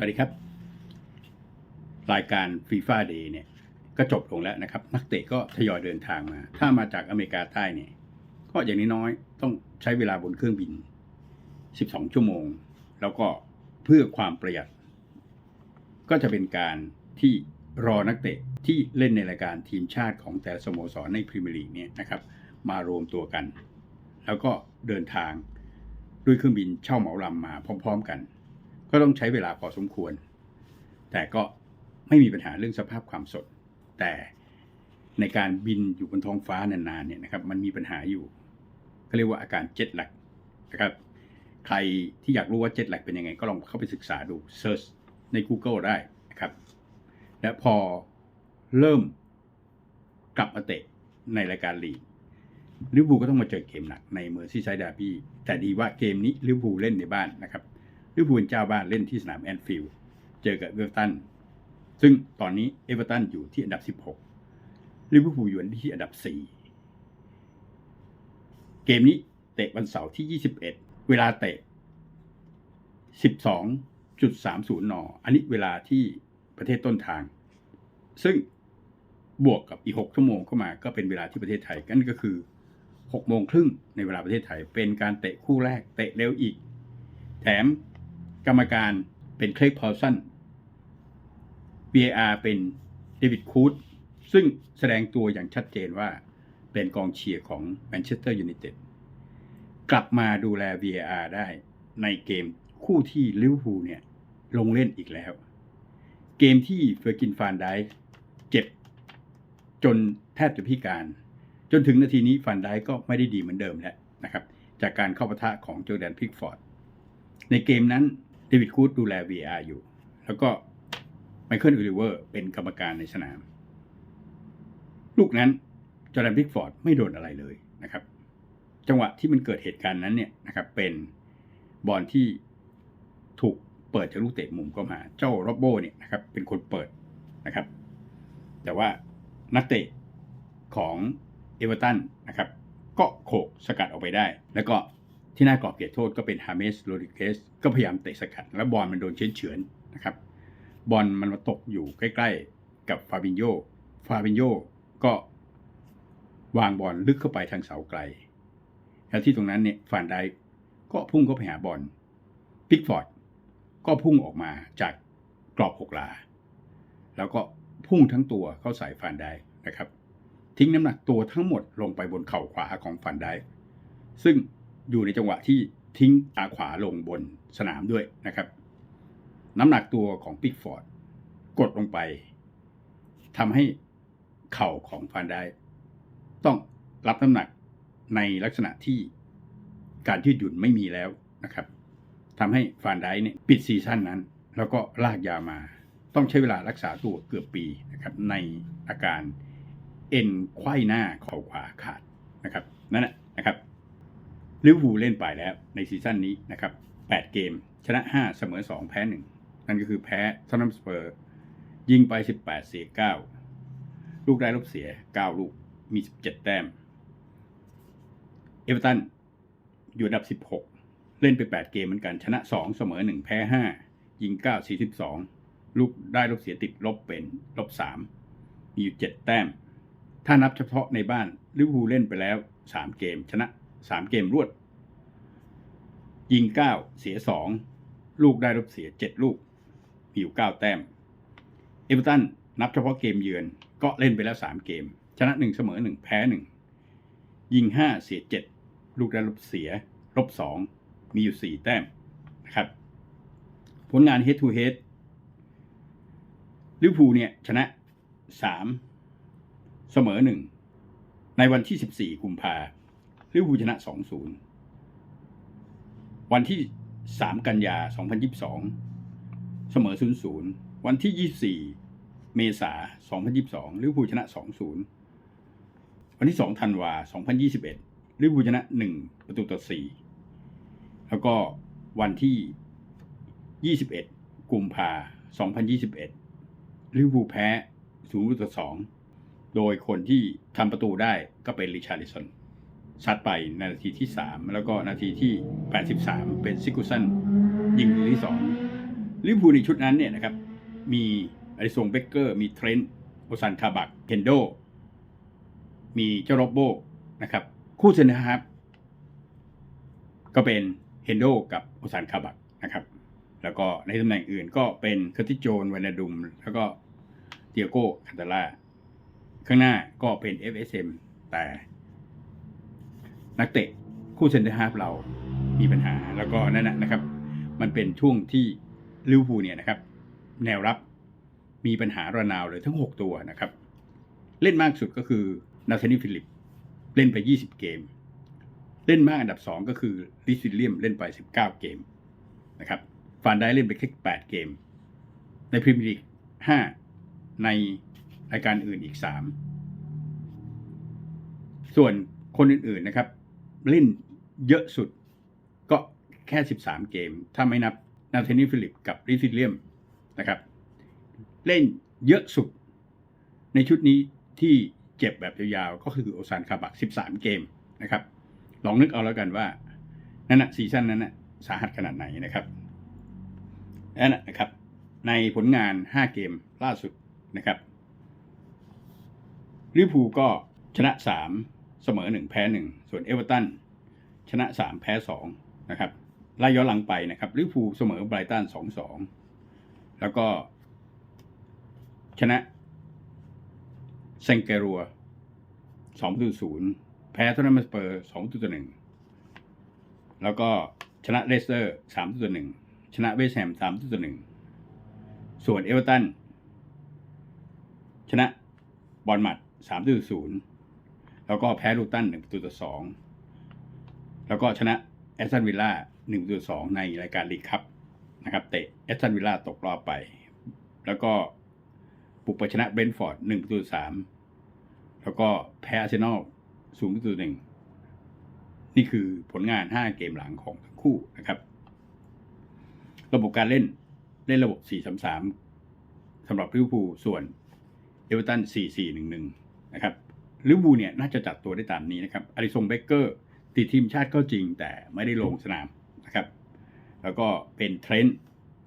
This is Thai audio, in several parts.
สวัสดีครับ รายการฟีฟ่าเดย์เนี่ย ก็จบลงแล้วนะครับ นักเตะก็ทยอยเดินทางมา ถ้ามาจากอเมริกาใต้เนี่ย ก็อย่างน้อยๆต้องใช้เวลาบนเครื่องบิน 12 ชั่วโมง แล้วก็เพื่อความประหยัด ก็จะเป็นการที่รอนักเตะที่เล่นในรายการทีมชาติของแต่สโมสรในพรีเมียร์ลีกเนี่ยนะครับ มารวมตัวกัน แล้วก็เดินทางด้วยเครื่องบินเช่าเหมาลำมาพร้อม ๆ กัน ก็ต้องใช้เวลาพอสมควร แต่ก็ไม่มีปัญหาเรื่องสภาพความสด แต่ในการบินอยู่บนท้องฟ้านานๆเนี่ยนะครับ มันมีปัญหาอยู่เขาเรียกว่าอาการเจ็ตแลกนะครับ ใครที่อยากรู้ว่าเจ็ตแลกเป็นยังไง ก็ลองเข้าไปศึกษาดูเซิร์ชใน Google ได้นะครับ และพอเริ่มกลับมาเตะในรายการลีกลิเวอร์พูลก็ต้องมาเจอเกมหนักในเมอร์ซีไซด์ดาร์บี้แต่ดีว่าเกมนี้ลิเวอร์พูลเล่นในบ้านนะครับ ลิเวอร์พูลเจ้าบ้านเล่นที่สนามแอนฟิลด์เจอกับเอเวอร์ตัน ซึ่งตอนนี้เอเวอร์ตันอยู่ที่อันดับ 16ลิเวอร์พูลอยู่ที่อันดับ 4 เกมนี้เตะวันเสาร์ที่ 21 เวลาเตะ 12.30 น อันนี้เวลาที่ประเทศต้นทาง ซึ่งบวกกับอีก 6 ชั่วโมงเข้ามาก็เป็นเวลาที่ประเทศไทยนั่นก็คือ6โมงครึ่งในเวลาประเทศไทย เป็นการเตะคู่แรกเตะเร็วอีก แถม กรรมการเป็นเคลกพอลสัน VAR เป็นเดวิดคูดซึ่งแสดงตัวอย่างชัดเจนว่าเป็นกองเชียร์ของแมนเชสเตอร์ยูไนเต็ดกลับมาดูแล VAR ได้ในเกมคู่ที่ลิเวอร์พูลเนี่ยลงเล่นอีกแล้ว เกมที่เฟอร์กินฟานไดเจ็บจนแทบจะพิการ จนถึงนาทีนี้ฟันไดก็ไม่ได้ดีเหมือนเดิมแล้วนะครับ จากการเข้าปะทะของโจแดนพิกฟอร์ด ในเกมนั้น เดวิดคูดดูแล VR อยู่ แล้วก็ไมเคิลอูลิเวอร์เป็นกรรมการในสนาม ลูกนั้นจอแดนพิกฟอร์ดไม่โดนอะไรเลยนะครับ จังหวะที่มันเกิดเหตุการณ์นั้นเนี่ยนะครับเป็นบอลที่ถูกเปิดจากลูกเตะมุมเข้ามาเจ้าโรบโบเนี่ยนะครับเป็นคนเปิดนะครับ แต่ว่านักเตะของเอเวอร์ตันนะครับ ก็โขกสกัดออกไปได้ แล้วก็ ที่หน้ากรอบเขตโทษก็เป็นฮาเมสโรดิเกสก็พยายามเตะสกัด แล้วบอลมันโดนเฉือนเฉือนนะครับ บอลมันมาตกอยู่ใกล้ ๆ กับฟาบินโยฟาบินโยก็วางบอลลึกเข้าไปทางเสาไกล แล้วที่ตรงนั้นเนี่ยฟานไดก็พุ่งเข้าไปหาบอลพิกฟอร์ดก็พุ่งออกมาจากกรอบหกหลา แล้วก็พุ่งทั้งตัวเข้าใส่ฟันไดนะครับ ทิ้งน้ำหนักตัวทั้งหมดลงไปบนเข่าขวาของฟันไดซึ่ง อยู่ในจังหวะที่ทิ้งตาขวาลงบนสนามด้วยนะครับ น้ำหนักตัวของปิกฟอร์ดกดลงไปทำให้เข่าของฟันได้ ต้องรับน้ำหนักในลักษณะที่การยืดหยุ่นไม่มีแล้วนะครับทำให้ฟานได้เนี่ยปิดซีซั่นนั้น แล้วก็ลากยาวมา ต้องใช้เวลารักษาตัวเกือบปีนะครับในอาการเอ็นไขว้หน้าเข่าขวาขาดนะครับนั่นแหละนะครับ ลิเวอร์พูลเล่นไปแล้วในซีซั่นนี้นะครับ8เกม ชนะ 5 เสมอ 2 แพ้ 1 นั่นก็คือแพ้ทอตแนมสเปอร์ ยิงไป 18 เสีย 9 ลูกได้ลบเสีย 9 ลูกมี 17 แต้ม เอเวอร์ตันอยู่อันดับ 16 เล่นไป 8 เกมเหมือนกัน ชนะ 2 เสมอ 1 แพ้ 5 ยิง 9 42 ลูกได้ลบเสียติดลบเป็นลบ 3 มีอยู่ 7 แต้ม ถ้านับเฉพาะในบ้านลิเวอร์พูลเล่นไปแล้ว 3 เกม ชนะ 3 เกมรวด ยิง9เสีย2ลูกได้ลบเสีย7ลูก มีอยู่9แต้ม เอเวอร์ตันนับเฉพาะเกมเยือนก็เล่นไปแล้ว3เกม ชนะ1เสมอ1แพ้1ยิง5เสีย7ลูกได้ลบเสียลบ2มีอยู่4แต้มนะครับ ผลงาน head to head ลิเวอร์พูลเนี่ยชนะ3เสมอ1ในวันที่14กุมภาลิเวอร์พูลชนะ2-0 วันที่ 3 กันยา 2022 เสมอ 0-0 วันที่ 24 เมษา 2022 ลิเวอร์พูลชนะ 2-0 วันที่ 2 ธันวา 2021 ลิเวอร์พูลชนะ 1 ประตูต่อ 4 แล้วก็วันที่ 21 กุมภา 2021 ลิเวอร์พูลแพ้0ประตูต่อ2โดยคนที่ทำประตูได้ก็เป็นริชาร์ลิสัน ซัดไปในนาทีที่ 3 แล้วก็นาทีที่ 83 เป็นซิกุสันยิงลูกที่2ลิเวอร์พูลในชุดนั้นเนี่ยนะครับมีอริสงเบเกอร์ มีเทรนต์โอซันคาบักเคนโด มีเจ้าโรบโบนะครับ คู่เซนนะครับ ก็เป็นเฮนโดกับโอซันคาบักนะครับ แล้วก็ในตำแหน่งอื่นก็เป็นคอร์ติโจนวานาดุม แล้วก็เตียโก้คันตาล่าข้างหน้าก็เป็น FSM แต่ นักเตะคู่เซนเตอร์ฮาฟเรามีปัญหาแล้วก็นั่นนะนะครับ มันเป็นช่วงที่ลิเวอร์พูลเนี่ยนะครับ แนวรับมีปัญหาระนาวเลยทั้ง 6 ตัวนะครับ เล่นมากสุดก็คือนาธานีฟิลิป เล่นไป 20 เกม เล่นมากอันดับ 2 ก็คือลิซิเลียมเล่นไป 19 เกมนะครับฟานได้เล่นไปแค่8เกม ในพรีเมียร์ลีก5ในรายการอื่นอีก 3 ส่วนคนอื่นๆนะครับ เล่นเยอะสุดก็แค่ 13 เกม ถ้าไม่นับนาธานีฟิลิปกับลิซิเลียมนะครับ เล่นเยอะสุด ในชุดนี้ที่เจ็บแบบยาวๆ ก็คือโอซานคาบัก 13 เกมนะครับ ลองนึกเอาแล้วกันว่า นั่นนะซีซั่นนั้นนะสาหัสขนาดไหนนะครับนั่นนะนะครับ ในผลงาน 5 เกมล่าสุดนะครับลิเวอร์พูลก็ชนะ 3 เสมอ 1 แพ้ 1 ส่วนเอเวอร์ตันชนะ 3 แพ้ 2 นะครับไล่ย้อนหลังไปนะครับลิเวอร์พูลเสมอไบรตัน2-2 แล้วก็ ชนะเซงเกรัว2ประตู0แพ้ทอตแนมสเปอร์2ประตู1แล้วก็ชนะเลสเตอร์3ประตู1ชนะเวสต์แฮม3ประตู1ส่วนเอเวอร์ตันชนะบอลมัด3ประตู0 แล้วก็แพ้ลูตัน1ประตูต่อ2แล้วก็ชนะแอสตันวิลล่า1ประตู2ในรายการลีกคัพนะครับเตะแอสตันวิลล่าตกรอบไป แล้วก็บุกไปชนะเบนท์ฟอร์ดหนึ่งประตูสามแล้วก็แพ้อาร์เซนอลศูนย์ประตูหนึ่งนี่คือผลงานห้าเกมหลังของทั้งคู่นะครับ ระบบการเล่นเล่นระบบสี่สำหรับลิเวอร์พูลส่วนเอเวอร์ตันสี่สี่หนึ่งหนึ่งนะครับ ลิเวอร์พูลเนี่ยน่าจะจัดตัวได้ตามนี้นะครับอาริซงเบเกอร์ติดทีมชาติก็จริงแต่ไม่ได้ลงสนามนะครับ แล้วก็เป็นเทรนต์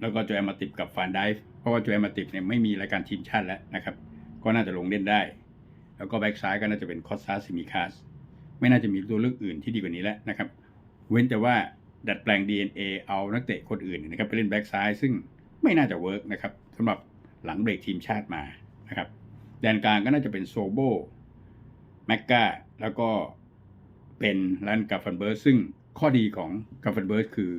แล้วก็โจแอมมาติบกับฟานไดฟ์เพราะว่าโจแอมมาติบเนี่ยไม่มีรายการทีมชาติแล้วนะครับ ก็น่าจะลงเล่นได้ แล้วก็แบ็กซ้ายก็น่าจะเป็นคอสซาซิมิคาสไม่น่าจะมีตัวเลือกอื่นที่ดีกว่านี้แล้วนะครับ เว้นแต่ว่าดัดแปลง DNA เอานักเตะคนอื่นนะครับไปเล่นแบ็กซ้ายซึ่งไม่น่าจะเวิร์กนะครับสำหรับหลังเบรกทีมชาติมานะครับแดนกลางก็น่าจะเป็นโซโบ แมกกาแล้วก็เป็นลันกาฟันเบิร์สซึ่งข้อดีของกาฟันเบิร์สคือ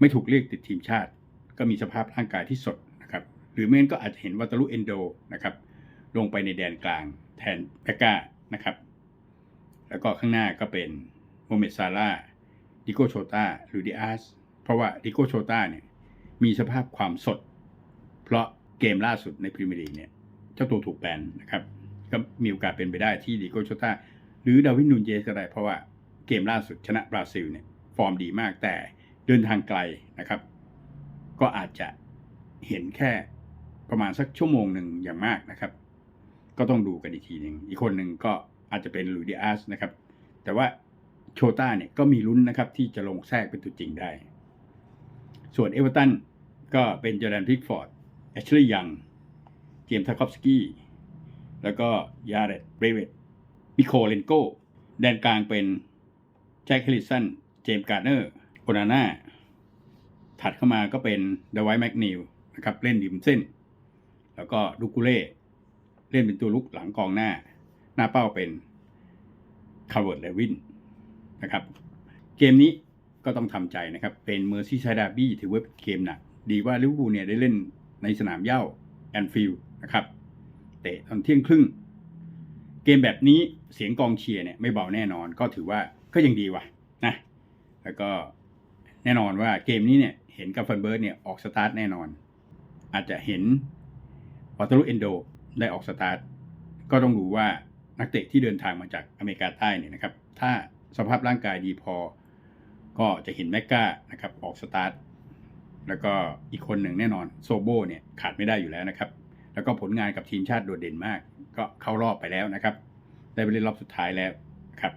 ไม่ถูกเรียกติดทีมชาติ ก็มีสภาพร่างกายที่สดนะครับ หรือไม่งั้นก็อาจจะเห็นวัตารุเอนโดนะครับลงไปในแดนกลางแทนแพกกานะครับ แล้วก็ข้างหน้าก็เป็นโมเมดซาร่าดิโกโชตาหรือดิอาสเพราะว่าดิโกโชตาเนี่ยมีสภาพความสด เพราะเกมล่าสุดในพรีเมียร์ลีกเนี่ย เจ้าตัวถูกแบนนะครับ ก็มีโอกาสเป็นไปได้ที่ดิโกโชต้าหรือดาวินนูนเยสก็ได้เพราะว่าเกมล่าสุดชนะบราซิลเนี่ยฟอร์มดีมากแต่เดินทางไกลนะครับ ก็อาจจะเห็นแค่ประมาณสักชั่วโมงหนึ่งอย่างมากนะครับ ก็ต้องดูกันอีกทีหนึ่งอีกคนหนึ่งก็อาจจะเป็นลูดิอาสนะครับ แต่ว่าโชต้าเนี่ยก็มีลุ้นนะครับที่จะลงแทรกเป็นตัวจริงได้ ส่วนเอเวอร์ตันก็เป็นจอร์แดนพิกฟอร์ดแอชลีย์ยังเจมส์ทาคอฟสกี้ แล้วก็ยาเรตเบรเวตมิโคเลนโกแดนกลางเป็นแจ็คเฮลิสัน เจมส์การ์เนอร์โอนาน่า ถัดเข้ามาก็เป็นเดวายแมกนิวนะครับเล่นดิมเส้น แล้วก็ดูกูเล่เล่นเป็นตัวลุกหลังกองหน้า หน้าเป้าเป็นคาร์เวิร์ดเลวินนะครับ เกมนี้ก็ต้องทำใจนะครับ เป็นเมอร์ซี่ไซดาบี้ถือว่าเป็นเกมหนัก ดีว่าลิเวอร์พูลเนี่ยได้เล่นในสนามเย้าแอนฟิลด์นะครับ เตะตอนเที่ยงครึ่ง เกมแบบนี้เสียงกองเชียร์เนี่ยไม่เบาแน่นอนก็ถือว่าก็ยังดีว่ะนะแล้วก็แน่นอนว่าเกมนี้เนี่ยเห็นกับฟันเบิร์ดเนี่ยออกสตาร์ทแน่นอน อาจจะเห็นวัตรุเอนโดได้ออกสตาร์ทก็ต้องดูว่านักเตะที่เดินทางมาจากอเมริกาใต้เนี่ยนะครับ ถ้าสภาพร่างกายดีพอ ก็จะเห็นแมกกานะครับออกสตาร์ทแล้วก็อีกคนหนึ่งแน่นอนโซโบเนี่ยขาดไม่ได้อยู่แล้วนะครับ แล้วก็ผลงานกับทีมชาติโดดเด่นมาก ก็เข้ารอบไปแล้วนะครับ ได้ไปเล่นรอบสุดท้ายแล้วครับ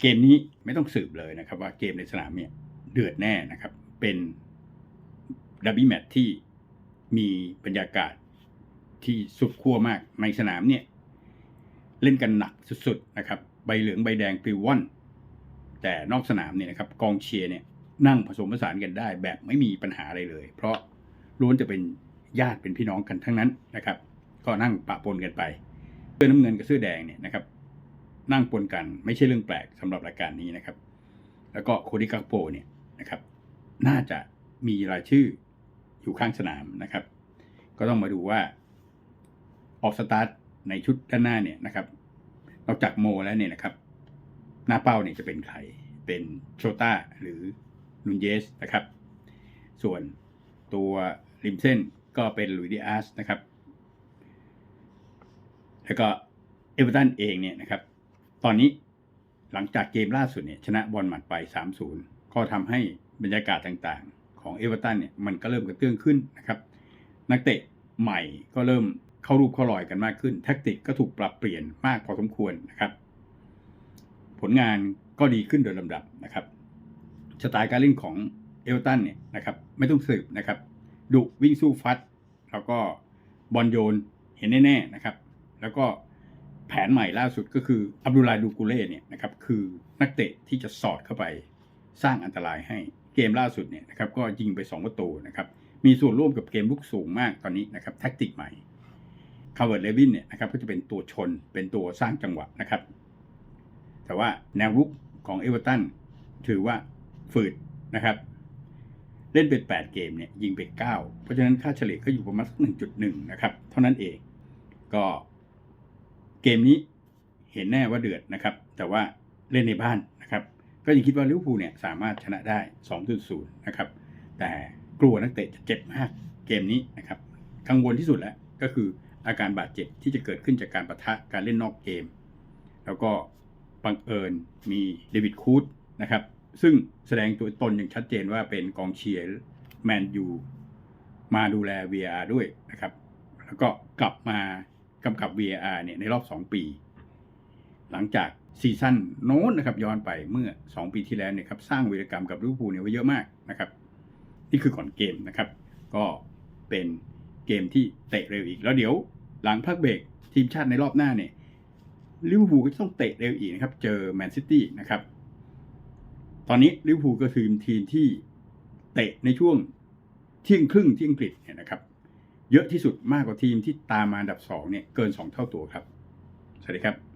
เกมนี้ไม่ต้องสืบเลยนะครับ ว่าเกมในสนามเนี่ยเดือดแน่นะครับ เป็นดับบี้แมตช์ที่มีบรรยากาศที่สุดขั้วมากในสนามเนี่ย เล่นกันหนักสุดๆนะครับ ใบเหลืองใบแดงปลิวว่อนแต่นอกสนามเนี่ยนะครับกองเชียร์เนี่ยนั่งผสมผสานกันได้แบบไม่มีปัญหาอะไรเลย เพราะล้วนจะเป็น ญาติเป็นพี่น้องกันทั้งนั้นนะครับ ก็นั่งปะปนกันไปเสื้อน้ำเงินกับเสื้อแดงเนี่ยนะครับ นั่งปนกันไม่ใช่เรื่องแปลกสำหรับรายการนี้นะครับ แล้วก็โคดิกักโปเนี่ยนะครับ น่าจะมีรายชื่ออยู่ข้างสนามนะครับ ก็ต้องมาดูว่าออกสตาร์ทในชุดด้านหน้าเนี่ยนะครับนอกจากโมแล้วเนี่ยนะครับ หน้าเป้าเนี่ยจะเป็นใครเป็นโชต้าหรือนุนเยสนะครับ ส่วนตัวริมเส้น ก็เป็นลุยดิอาสนะครับ แล้วก็เอเวอร์ตันเองเนี่ยนะครับ ตอนนี้หลังจากเกมล่าสุดเนี่ยชนะบอลหมัดไป 3-0 ก็ทำให้บรรยากาศต่างๆ ของเอเวอร์ตันเนี่ยมันก็เริ่มกระเตื้องขึ้นนะครับ นักเตะใหม่ก็เริ่มเข้ารูปเข้ารอยกันมากขึ้น แท็กติกก็ถูกปรับเปลี่ยนมากพอสมควรนะครับ ผลงานก็ดีขึ้นโดยลำดับนะครับสไตล์การเล่นของเอเวอร์ตันเนี่ยนะครับไม่ต้องสืบนะครับ ดุวิ่งสู้ฟัด แล้วก็บอลโยนเห็นแน่ๆนะครับ แล้วก็แผนใหม่ล่าสุดก็คืออับดุลลาดูกูเล่เนี่ยนะครับคือนักเตะที่จะสอดเข้าไปสร้างอันตรายให้เกมล่าสุดเนี่ยนะครับก็ยิงไป 2 ประตูนะครับมีส่วนร่วมกับเกมลุกสูงมากตอนนี้นะครับแท็กติกใหม่คาร์เวิร์ดเลวินเนี่ยนะครับก็จะเป็นตัวชนเป็นตัวสร้างจังหวะนะครับ แต่ว่าแนวรุกของเอเวอร์ตันถือว่าฝืดนะครับ เล่นเป็น 8 เกมเนี่ยยิงไป 9 เพราะฉะนั้นค่าเฉลี่ยก็อยู่ประมาณสัก1.1 นะครับ เท่านั้นเองก็เกมนี้เห็นแน่ว่าเดือดนะครับ แต่ว่าเล่นในบ้านนะครับ ก็ยังคิดว่าลิเวอร์พูลเนี่ยสามารถชนะได้ 2.0 นะครับ แต่กลัวนักเตะจะเจ็บมากเกมนี้นะครับกังวลที่สุดแล้วก็คืออาการบาดเจ็บที่จะเกิดขึ้นจากการประทะการเล่นนอกเกม แล้วก็บังเอิญมีเดวิดคูดนะครับ ซึ่งแสดงตัวตนอย่างชัดเจนว่าเป็นกองเชียร์แมนยูมาดูแล VR ด้วยนะครับ แล้วก็กลับมากำกับ VR เนี่ยในรอบ 2 ปี หลังจากซีซั่นโน้นนะครับย้อนไปเมื่อ 2 ปีที่แล้วเนี่ยครับสร้างวีรกรรมกับลิเวอร์พูลเนี่ยไว้เยอะมากนะครับ นี่คือก่อนเกมนะครับ ก็เป็นเกมที่เตะเร็วอีก แล้วเดี๋ยวหลังพักเบรกทีมชาติในรอบหน้าเนี่ยลิเวอร์พูลก็ต้องเตะเร็วอีกนะครับ เจอแมนซิตี้นะครับ ตอนนี้ลิเวอร์พูลก็คือทีมที่เตะในช่วงเที่ยงครึ่งที่อังกฤษเนี่ยนะครับ เยอะที่สุดมากกว่าทีมที่ตามมาอันดับสองเนี่ยเกินสองเท่าตัวครับ สวัสดีครับ